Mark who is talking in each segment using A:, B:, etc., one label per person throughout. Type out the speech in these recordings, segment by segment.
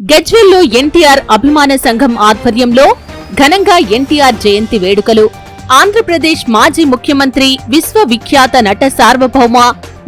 A: గజ్వెల్లో ఎన్టీఆర్ అభిమాన సంఘం ఆధ్వర్యంలో ఘనంగా ఎన్టీఆర్ జయంతి వేడుకలు. ఆంధ్రప్రదేశ్ మాజీ ముఖ్యమంత్రి విశ్వవిఖ్యాత నట సార్వభౌమ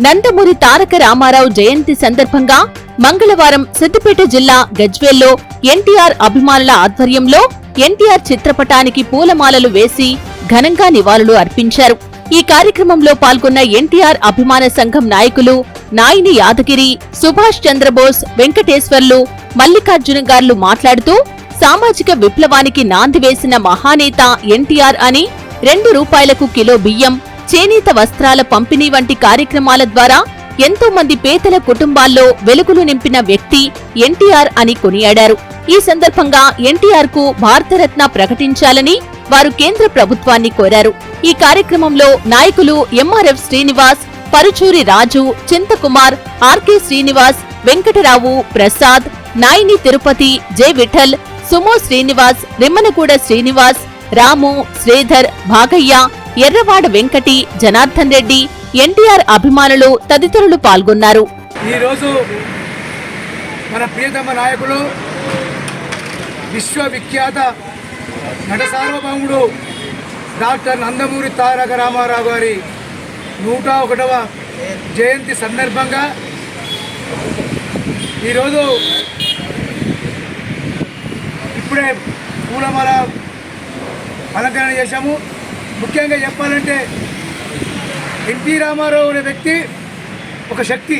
A: నందమూరి తారక రామారావు జయంతి సందర్భంగా మంగళవారం సిద్దిపేట జిల్లా గజ్వేల్లో ఎన్టీఆర్ అభిమానుల ఆధ్వర్యంలో ఎన్టీఆర్ చిత్రపటానికి పూలమాలలు వేసి ఘనంగా నివాళులు అర్పించారు. ఈ కార్యక్రమంలో పాల్గొన్న ఎన్టీఆర్ అభిమాన సంఘం నాయకులు నాయిని యాదగిరి సుభాష్ చంద్రబోస్ వెంకటేశ్వర్లు మల్లికార్జున గార్లు మాట్లాడుతూ సామాజిక విప్లవానికి నాంది వేసిన మహానేత ఎన్టీఆర్ అని రెండు రూపాయలకు కిలో బియ్యం చేనేత వస్త్రాల పంపిణీ వంటి కార్యక్రమాల ద్వారా ఎంతో మంది పేదల కుటుంబాల్లో వెలుగులు నింపిన వ్యక్తి ఎన్టీఆర్ అని కొనియాడారు. ఈ సందర్భంగా ఎన్టీఆర్కు భారతరత్న ప్రకటించాలని వారు కేంద్ర ప్రభుత్వాన్ని కోరారు. ఈ కార్యక్రమంలో నాయకులు MRF Srinivas Paruchuri Raju Chintakumar RK Srinivas Venkatarao Prasad Naini Tirupati J Vittal Sumo Srinivas Rimmanaguda Srinivas Ramu Sridhar Bhagayya Erravada Venkati Janardhan Reddy NTR అభిమానులు తదితరులు పాల్గొన్నారు.
B: ఈరోజు మన ప్రియతమ నాయకులు విశ్వవిఖ్యాత నట సార్వభౌముడు డాక్టర్ నందమూరి తారక రామారావు గారి నూట ఒకటవ జయంతి సందర్భంగా ఈరోజు ఇప్పుడే పూలమాల అలంకరణ చేశాము. ముఖ్యంగా చెప్పాలంటే ఎన్టీ రామారావు అనే వ్యక్తి ఒక శక్తి.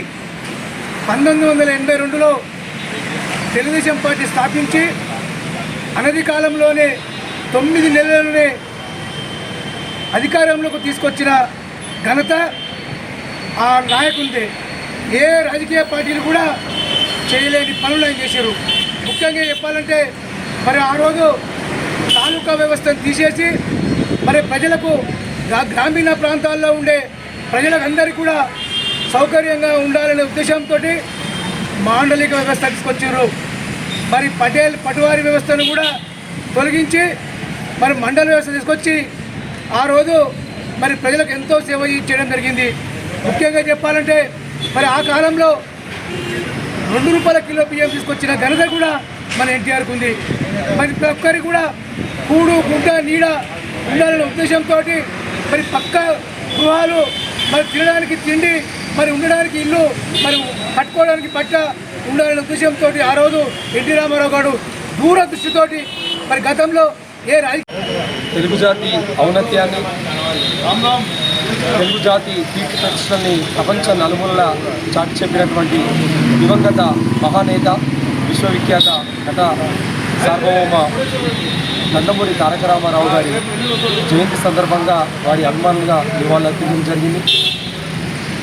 B: పంతొమ్మిది వందల ఎనభై రెండులో తెలుగుదేశం పార్టీ స్థాపించి అనది కాలంలోనే తొమ్మిది నెలలనే అధికారంలోకి తీసుకొచ్చిన ఘనత ఆ నాయకునిదే ఏ రాజకీయ పార్టీలు కూడా చేయలేని పనులు ఆయన చేశారు. ముఖ్యంగా చెప్పాలంటే మరి ఆ రోజు తాలూకా వ్యవస్థను తీసేసి మరి ప్రజలకు గ్రా- గ్రామీణ ప్రాంతాల్లో ఉండే ప్రజలకు కూడా సౌకర్యంగా ఉండాలనే ఉద్దేశంతో మాండలిక వ్యవస్థ తీసుకొచ్చారు. మరి పటేల్ పటువారి వ్యవస్థను కూడా తొలగించి మరి మండల వ్యవస్థ తీసుకొచ్చి ఆ రోజు మరి ప్రజలకు ఎంతో సేవ చేయడం జరిగింది. ముఖ్యంగా చెప్పాలంటే మరి ఆ కాలంలో రెండు రూపాయల కిలో బియ్యం తీసుకొచ్చిన ఘనత కూడా మన ఎన్టీఆర్కు ఉంది. మరి ప్రతి ఒక్కరికి కూడా కూడు గుడ్డ నీడ ఉండాలనే ఉద్దేశంతో మరి పక్క గృహాలు మరి తినడానికి తిండి మరి ఉండడానికి ఇల్లు మరి కట్టుకోవడానికి పట్ట ఉండాలనే ఉద్దేశంతో ఆ రోజు ఎన్టీ రామారావు గారు దూరదృష్టితోటి మరి గతంలో ఏ
C: తెలుగు జాతి ఔన్నత్యాన్ని తెలుగు జాతి కీర్తి ప్రపంచ నలుమూలల చాటి చెప్పినటువంటి దివంగత మహానేత విశ్వవిఖ్యాత గత సార్వభౌమ నందమూరి తారక రామారావు గారి జయంతి సందర్భంగా వారి అభిమానులుగా నివాళులర్పించడం జరిగింది.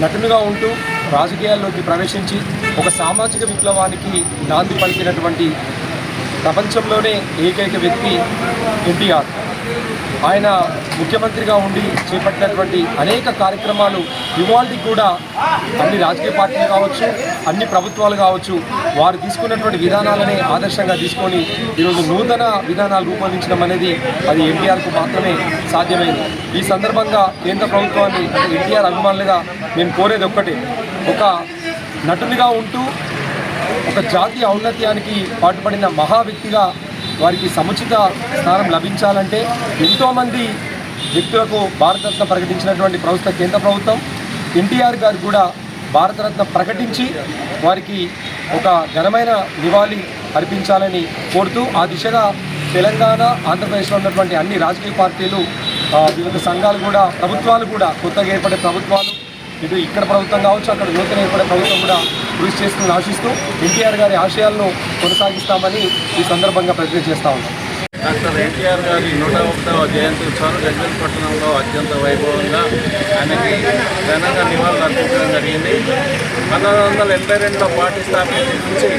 C: నటునిగా ఉంటూ రాజకీయాల్లోకి ప్రవేశించి ఒక సామాజిక విప్లవానికి నాంది పలికినటువంటి ప్రపంచంలోనే ఏకైక వ్యక్తి ఎన్టీఆర్. ఆయన ముఖ్యమంత్రిగా ఉండి చేపట్టినటువంటి అనేక కార్యక్రమాలు ఇవాళకి కూడా అన్ని రాజకీయ పార్టీలు కావచ్చు అన్ని ప్రభుత్వాలు కావచ్చు వారు తీసుకున్నటువంటి విధానాలనే ఆదర్శంగా తీసుకొని ఈరోజు నూతన విధానాలు రూపొందించడం అనేది అది ఎన్టీఆర్కు మాత్రమే సాధ్యమైంది. ఈ సందర్భంగా కేంద్ర ప్రభుత్వాన్ని ఎన్టీఆర్ అభిమానులుగా మేము కోరేది ఒక్కటే. ఒక నటునిగా ఉంటూ ఒక జాతీయ ఔన్నత్యానికి పాటుపడిన మహా వ్యక్తిగా వారికి సముచిత స్థానం లభించాలంటే ఎంతోమంది వ్యక్తులకు భారతరత్న ప్రకటించినటువంటి ప్రభుత్వ కేంద్ర ప్రభుత్వం ఎన్టీఆర్ గారు కూడా భారతరత్న ప్రకటించి వారికి ఒక ఘనమైన నివాళి అర్పించాలని కోరుతూ ఆ దిశగా తెలంగాణ ఆంధ్రప్రదేశ్లో ఉన్నటువంటి అన్ని రాజకీయ పార్టీలు వివిధ సంఘాలు కూడా ప్రభుత్వాలు కూడా కొత్తగా ఏర్పడే ప్రభుత్వాలు ఇటు ఇక్కడ ప్రభుత్వం కావచ్చు అక్కడ నూతన ఏర్పడే ప్రభుత్వం కూడా కృషి చేస్తుందని ఆశిస్తూ ఎన్టీఆర్ గారి ఆశయాలను కొనసాగిస్తామని ఈ సందర్భంగా ప్రతిజ్ఞ చేస్తా ఉన్నాం.
D: డాక్టర్ ఎన్టీఆర్ గారి నూట ఒకటవ జయంతి ఉత్సవం గజ్వేల్ పట్టణంలో అత్యంత వైభవంగా ఆయనకి ఘనంగా నివాళులు అర్పించడం జరిగింది. పంతొమ్మిది వందల ఎనభై రెండులో పార్టీ స్థాపించి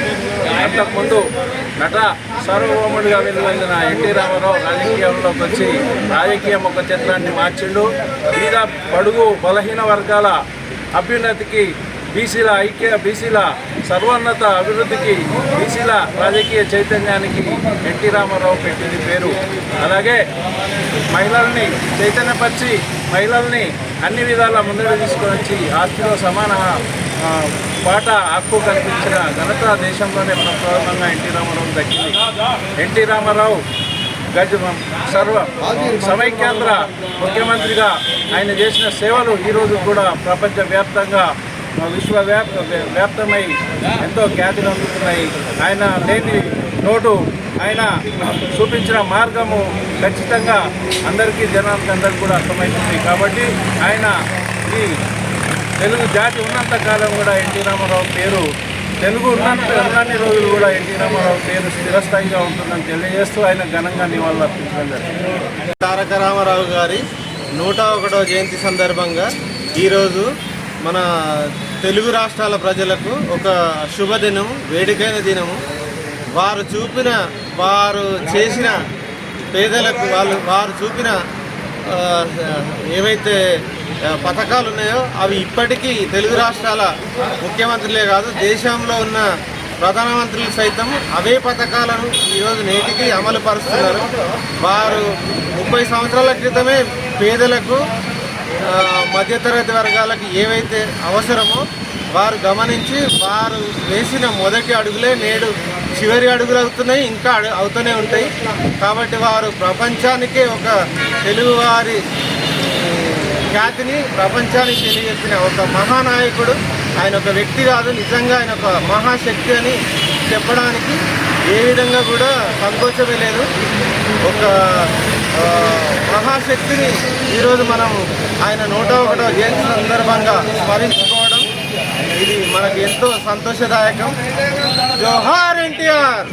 D: అంతకుముందు నట సార్వభౌముడిగా వెలువెందిన ఎన్టీ రామారావు రాజకీయంలోకి వచ్చి రాజకీయం ఒక చిత్రాన్ని మార్చిండు. మీద బడుగు బలహీన వర్గాల అభ్యున్నతికి బీసీల ఐక్య బీసీల సర్వోన్నత అభివృద్ధికి బీసీల రాజకీయ చైతన్యానికి ఎన్టీ రామారావు పెట్టింది పేరు. అలాగే మహిళల్ని చైతన్యపరిచి మహిళల్ని అన్ని విధాల ముందర తీసుకొని వచ్చి ఆస్తిలో సమాన పాట హక్కు కల్పించిన ఘనత దేశంలోనే ప్రప్రథమంగా ఎన్టీ రామారావు దక్కింది. ఎన్టీ రామారావు గజ సర్వ సమైక్యాంధ్ర ముఖ్యమంత్రిగా ఆయన చేసిన సేవలు ఈరోజు కూడా ప్రపంచవ్యాప్తంగా విశ్వవ్యాప్త వ్యాప్తమై ఎంతో ఖ్యాతిని అందుతున్నాయి. ఆయన లేని నోటు ఆయన చూపించిన మార్గము ఖచ్చితంగా అందరికీ జనానికి అందరికీ కూడా అర్థమవుతుంది. కాబట్టి ఆయన ఈ తెలుగు జాతి ఉన్నంత కాలం కూడా ఎన్టీ రామారావు పేరు తెలుగు ఉన్నంత ఉన్నన్ని రోజులు కూడా ఎన్టీ రామారావు పేరు స్థిరస్థాయిగా ఉంటుందని తెలియజేస్తూ ఆయన ఘనంగా నివాళులు అర్పించడం జరిగింది.
E: తారక రామారావు గారి నూట ఒకటో జయంతి సందర్భంగా ఈరోజు మన తెలుగు రాష్ట్రాల ప్రజలకు ఒక శుభదినం వేడుకైన దినము. వారు చూపిన వారు చేసిన పేదలకు వాళ్ళు వారు చూపిన ఏవైతే పథకాలు ఉన్నాయో అవి ఇప్పటికీ తెలుగు రాష్ట్రాల ముఖ్యమంత్రులే కాదు దేశంలో ఉన్న ప్రధానమంత్రులు సైతం అవే పథకాలను ఈరోజు నేటికి అమలు పరుస్తున్నారు. వారు ముప్పై సంవత్సరాల క్రితమే పేదలకు మధ్యతరగతి వర్గాలకు ఏవైతే అవసరమో వారు గమనించి వారు వేసిన మొదటి అడుగులే నేడు చివరి అడుగులు అవుతున్నాయి ఇంకా అడు- అవుతూనే ఉంటాయి. కాబట్టి వారు ప్రపంచానికే ఒక తెలుగువారి ఖ్యాతిని ప్రపంచానికి తెలియజెప్పిన ఒక మహానాయకుడు. ఆయన ఒక వ్యక్తి కాదు నిజంగా ఆయన ఒక మహాశక్తి అని చెప్పడానికి ఏ విధంగా కూడా సంకోచమే లేదు. ఒక మహాశక్తిని ఈరోజు మనం ఆయన నూట ఒకటో జయంతి సందర్భంగా స్మరించుకోవడం ఇది మనకి ఎంతో సంతోషదాయకం. జోహార్ ఎన్టీఆర్!